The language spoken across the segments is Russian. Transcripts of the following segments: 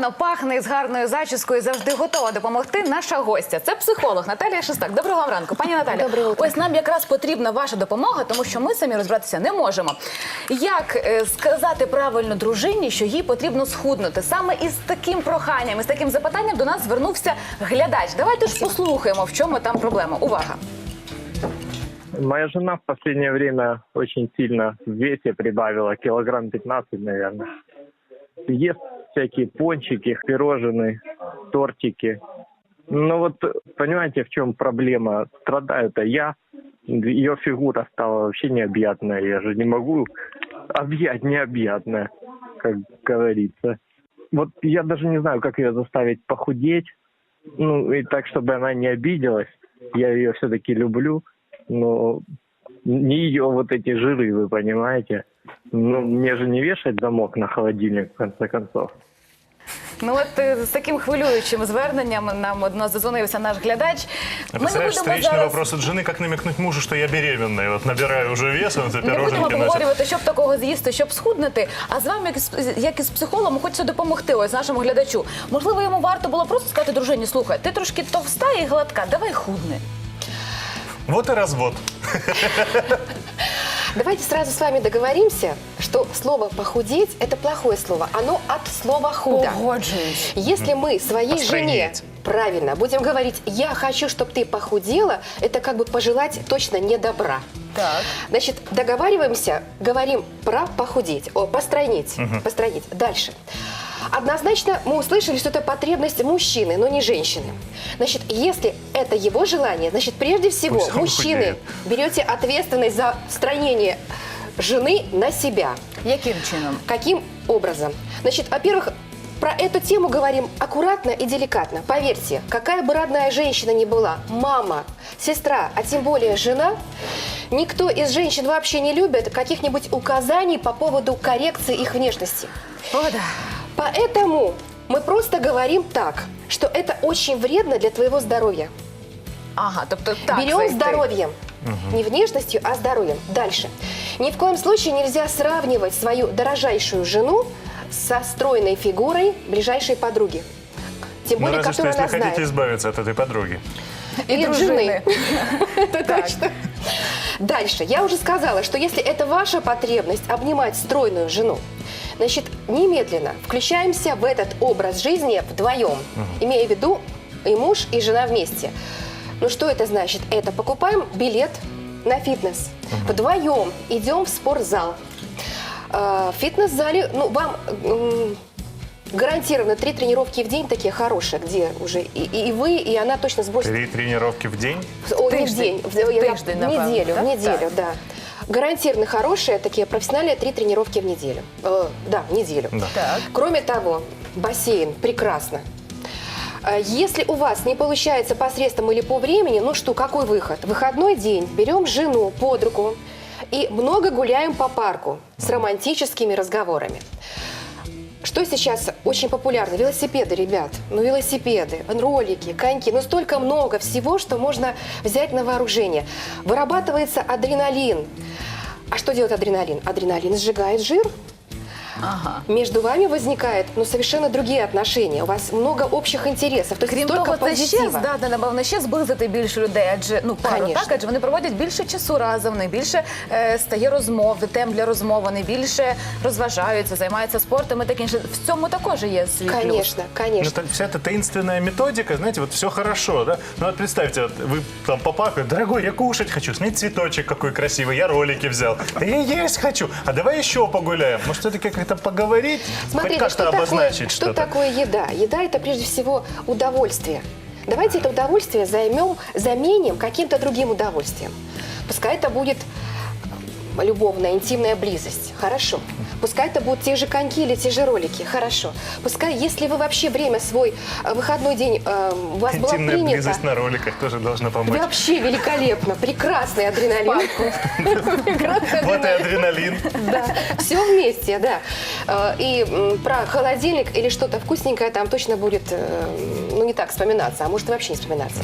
гарно пахне і з гарною зачіскою завжди готова допомогти наша гостя. Це психолог Наталія Шестак. Доброго вам ранку, пані Наталя. Доброе утро. Ось нам якраз потрібна ваша допомога, тому що ми самі розбиратися не можемо. Як е, сказати правильно дружині, що їй потрібно схуднути? Саме із таким проханням, із таким запитанням до нас звернувся глядач. Давайте ж послухаємо, в чому там проблема. Увага! Моя жена в последнее время очень сильно в весе прибавила, килограмм 15, наверное. Ест всякие пончики, пирожные, тортики. Ну вот, понимаете, в чем проблема? Страдаю-то я. Ее фигура стала вообще необъятная. Я же не могу объять необъятное, как говорится. Вот я даже не знаю, как ее заставить похудеть. Ну, и так, чтобы она не обиделась. Я ее все-таки люблю. Но не ее вот эти жиры, вы понимаете. Ну, мне же не вешать замок на холодильник, в конце концов. Ну от е, з таким хвилюючим зверненням нам одно задзвонився наш глядач. А представляешь, встречный вопрос от жены, как намекнуть мужу, что я беременная. Вот набираю уже вес, он за Не будемо пироженки носит. обговорювати, щоб такого з'їсти, щоб схуднути. А з вами, як із, як із психологом, хочеться допомогти ось нашому глядачу. Можливо, йому варто було просто сказати дружині: слухай, ти трошки товста і гладка, давай худни. Вот и развод. Давайте сразу с вами договоримся, что слово «похудеть» – это плохое слово. Оно от слова «худо». Погоджуюсь. Если мы своей жене Постройнеть. правильно будем говорить «я хочу, чтобы ты похудела», это как бы пожелать точно не добра. Так. Значит, договариваемся, говорим про похудеть, о, постройнить, постройнить. Дальше. Однозначно мы услышали, что это потребность мужчины, но не женщины. Значит, если это его желание, значит, прежде всего, мужчины, худеет. берете ответственность за стройнение жены на себя. Яким чином? Каким образом? Значит, во-первых, про эту тему говорим аккуратно и деликатно. Поверьте, какая бы родная женщина ни была, мама, сестра, а тем более жена, никто из женщин вообще не любит каких-нибудь указаний по поводу коррекции их внешности. О, да. Поэтому мы просто говорим так, что это очень вредно для твоего здоровья. Ага, тобто так. Берем зайти. здоровьем. Не внешностью, а здоровьем. Дальше. Ни в коем случае нельзя сравнивать свою дорожайшую жену со стройной фигурой ближайшей подруги. Тем Ну, более, разве что, если она знает. хотите избавиться от этой подруги. І Или от жены. Это точно. Дальше. Я уже сказала, что если это ваша потребность обнимать стройную жену, значит, немедленно включаемся в этот образ жизни вдвоем, имея в виду и муж, и жена вместе. Ну что это значит? Это покупаем билет на фитнес. Вдвоем идем в спортзал. Э, В фитнес-зале, ну, вам гарантированно три тренировки в день такие хорошие, где уже и, и- и вы, и она точно сбросит Три тренировки в день. о, не в день, в, В я- тиждень, в напевно, неделю, да? в неделю, Так. да. Гарантированно хорошие такие профессиональные три тренировки в неделю. Э, да, в неделю. Да. Так. Кроме того, бассейн прекрасно. Э, Если у вас не получается посредством или по времени, ну что, какой выход? Выходной день, берем жену под руку и много гуляем по парку с романтическими разговорами. Что сейчас очень популярно? Велосипеды, ребят. Ну, велосипеды, ролики, коньки. Ну, столько много всего, что можно взять на вооружение. Вырабатывается адреналин. А что делает адреналин? Адреналин сжигает жир Ага. Между вами возникают ну, совершенно другие отношения. У вас много общих интересов. То есть Крім столько того, це ще позитива. здатне, напевно, ще зблизити більше людей, адже ну пару, Конечно. так, адже вони проводять більше часу разом, не більше е, стає розмов, тем для розмов, вони більше розважаються, займаються спортом і таке інше. В цьому також є свій плюс. Конечно, Ну, конечно. это- вся эта таинственная методика, знаете, вот все хорошо, да? Ну вот представьте, вот вы там папа, дорогой, я кушать хочу, смотри, цветочек какой красивый, я ролики взял. Да я есть хочу, а давай еще погуляем. Может, все-таки как-то поговорить, Смотрите, хоть как-то что такое, обозначить что что-то. такое еда? Еда – это прежде всего удовольствие. Давайте это удовольствие займем, заменим каким-то другим удовольствием. Пускай это будет любовная, интимная близость. Хорошо. Пускай это будут те же коньки или те же ролики. Хорошо. Пускай, если вы вообще время свой э, выходной день э, у вас было Интимная принято... близость на роликах тоже должна помочь. Вообще великолепно, прекрасный адреналин. Вот и адреналин. Да, все вместе, да. Э, И про холодильник или что-то вкусненькое там точно будет, э, ну, не так вспоминаться, а может и вообще не вспоминаться.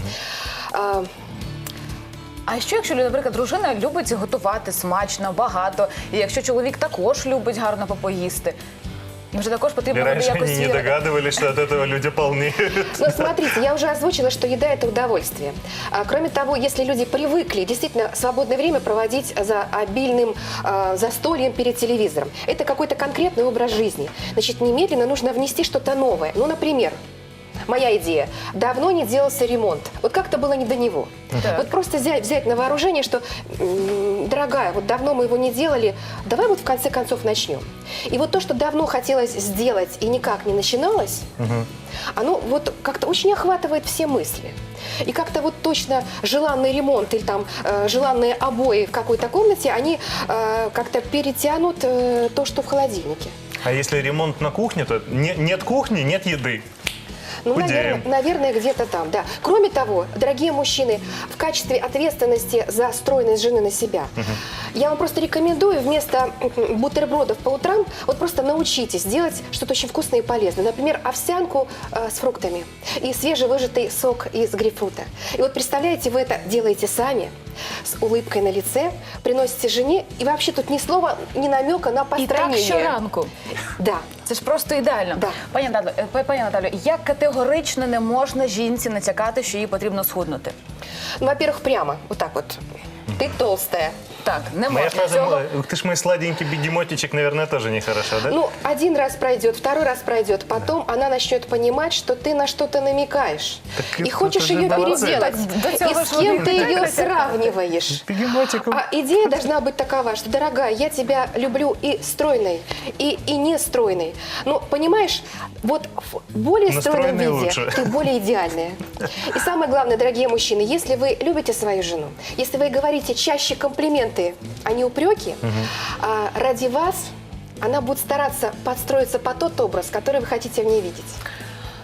А, А що якщо, наприклад, дружина любить готувати смачно, багато, і якщо чоловік також любить гарно попоїсти? Їм же також И потрібно буде раньше якось они не вірити. догадывались, что от этого люди полнеют. Но смотрите, я уже озвучила, что еда – это удовольствие. А, кроме того, если люди привыкли действительно свободное время проводить за обильным а, застольем перед телевизором, это какой-то конкретный образ жизни. Значит, немедленно нужно внести что-то новое. Ну, например, Моя идея. Давно не делался ремонт. Вот как-то было не до него. Так. Вот просто взять, взять на вооружение, что, дорогая, вот давно мы его не делали, давай вот в конце концов начнем. И вот то, что давно хотелось сделать и никак не начиналось, оно вот как-то очень охватывает все мысли. И как-то вот точно желанный ремонт или там э, желанные обои в какой-то комнате, они э, как-то перетянут э, то, что в холодильнике. А если ремонт на кухне, то не- нет кухни, нет еды. Ну, Худеем. наверное, наверное, где-то там, да. Кроме того, дорогие мужчины, в качестве ответственности за стройность жены на себя, я вам просто рекомендую вместо бутербродов по утрам, вот просто научитесь делать что-то очень вкусное и полезное. Например, овсянку э, с фруктами и свежевыжатый сок из грейпфрута. И вот представляете, вы это делаете сами, с улыбкой на лице, приносите жене, и вообще тут ни слова, ни намека на І так построение. щоранку. Да. Це ж просто ідеально. Да. Пані Наталю, е, па- пані Наталю, як категорично не можна жінці натякати, що їй потрібно схуднути? Ну, во-первых, прямо, вот так вот. Ты толстая. Так, не Моя фраза. «Ух ты ж мой сладенький бегемотичек», наверное, тоже нехорошо, да? Ну, один раз пройдет, второй раз пройдет, потом она начнет понимать, что ты на что-то намекаешь. Так и хочешь ее переделать. И с кем ты ее сравниваешь? Бегемотиком. А идея должна быть такова, что, дорогая, я тебя люблю и стройной, и, и не стройной. Но, понимаешь, вот в более Но стройном стройной виде лучше. ты более идеальная. И самое главное, дорогие мужчины, если вы любите свою жену, если вы говорите чаще комплименты, а не упреки, а ради вас она будет стараться подстроиться по тот образ, который вы хотите в ней видеть.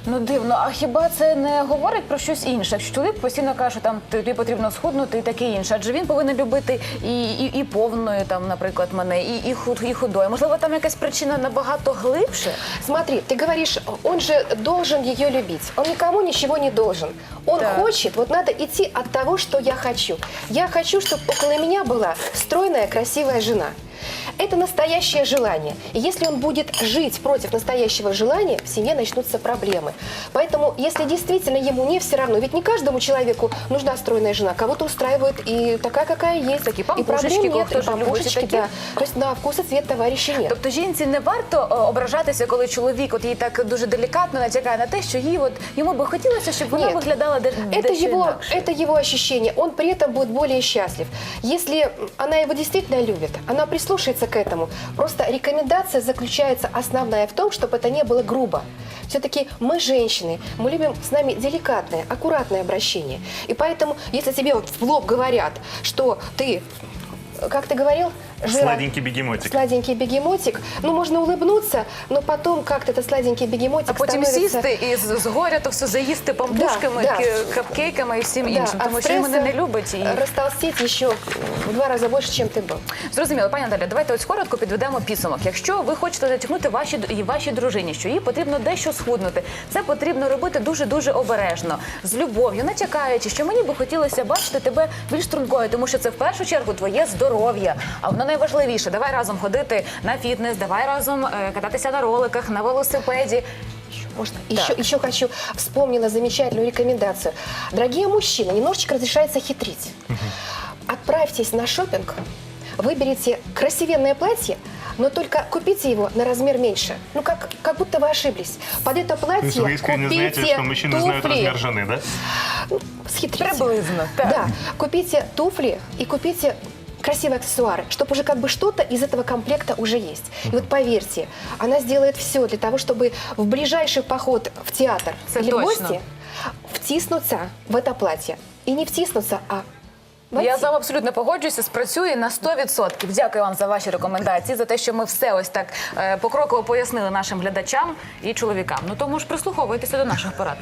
Ну дивно, а хіба це не говорить про щось інше? Якщо чоловік постійно каже, що там тобі потрібно схуднути і таке інше, адже він повинен любити і, і, і повною, там, наприклад, мене, і, і, худ, і худою. Можливо, там якась причина набагато глибше. Смотри, ты говоришь, он же должен ее любить. Он никому ничего не должен. Он Так. хочет, вот надо идти от того, что я хочу. Я хочу, чтобы около меня была стройная, красивая жена. Это настоящее желание. И если он будет жить против настоящего желания, в семье начнутся проблемы. Поэтому, если действительно ему не все равно, ведь не каждому человеку нужна стройная жена, кого-то устраивает и такая, какая есть. Такие и пампушечки, проблем нет, кто и же любит, и пампушечки, такие. да. То есть на вкус и цвет товарищей нет. Тобто жінці не варто е, ображатися, коли чоловік от їй так дуже делікатно натякає на те, що їй от йому би хотілося, щоб вона Ні. виглядала де, Это дещо его, інакше. это его ощущение. Он при этом будет более счастлив. Если она его действительно любит, она прислушается к этому. Просто рекомендация заключается основная в том, чтобы это не было грубо. Все-таки мы женщины, мы любим с нами деликатное, аккуратное обращение. И поэтому, если тебе вот в лоб говорят, что ты, как ты говорил, жира- Сладенький бегемотик. Сладенький бегемотик. Ну, можно улыбнуться, но потом как-то этот сладенький бегемотик А потім становится... сісти і з, з горя то все заїсти пампушками, Да, да. ки- капкейками і всім іншим, от тому що він мене не стресса любить. І... Растолстеть еще в два раза больше, чем ты был. Зрозуміло, пані Наталя, давайте ось коротко підведемо підсумок. Якщо ви хочете затягнути ваші і вашій дружині, що їй потрібно дещо схуднути, це потрібно робити дуже дуже обережно, з любов'ю, натякаючи, що мені би хотілося бачити тебе більш стрункою, тому що це в першу чергу твоє здоров'я. А воно найважливіше. Давай разом ходити на фітнес, давай разом е, кататися на роликах, на велосипеді. Можно? Еще, еще хочу, вспомнила замечательную рекомендацию. Дорогие мужчины, немножечко разрешается хитрить. Отправьтесь на шопинг, выберите красивенное платье, но только купите его на размер меньше. Ну, как, как будто вы ошиблись. Под это То есть платье вы искренне знаете, купите что мужчины знают туфли. размер жены, да? Схитрите. Приблизно, так. Да, купите туфли и купите красивые аксессуары, чтобы уже как бы что-то из этого комплекта уже есть. И вот поверьте, она сделает все для того, чтобы в ближайший поход в театр Это или в точно. гости втиснуться в это платье. И не втиснуться, а войти. Я з вами абсолютно погоджуюся, спрацює на 100%. Дякую вам за ваші рекомендації, за те, що ми все ось так е, покроково пояснили нашим глядачам і чоловікам. Ну тому ж прислуховуйтеся до наших порад.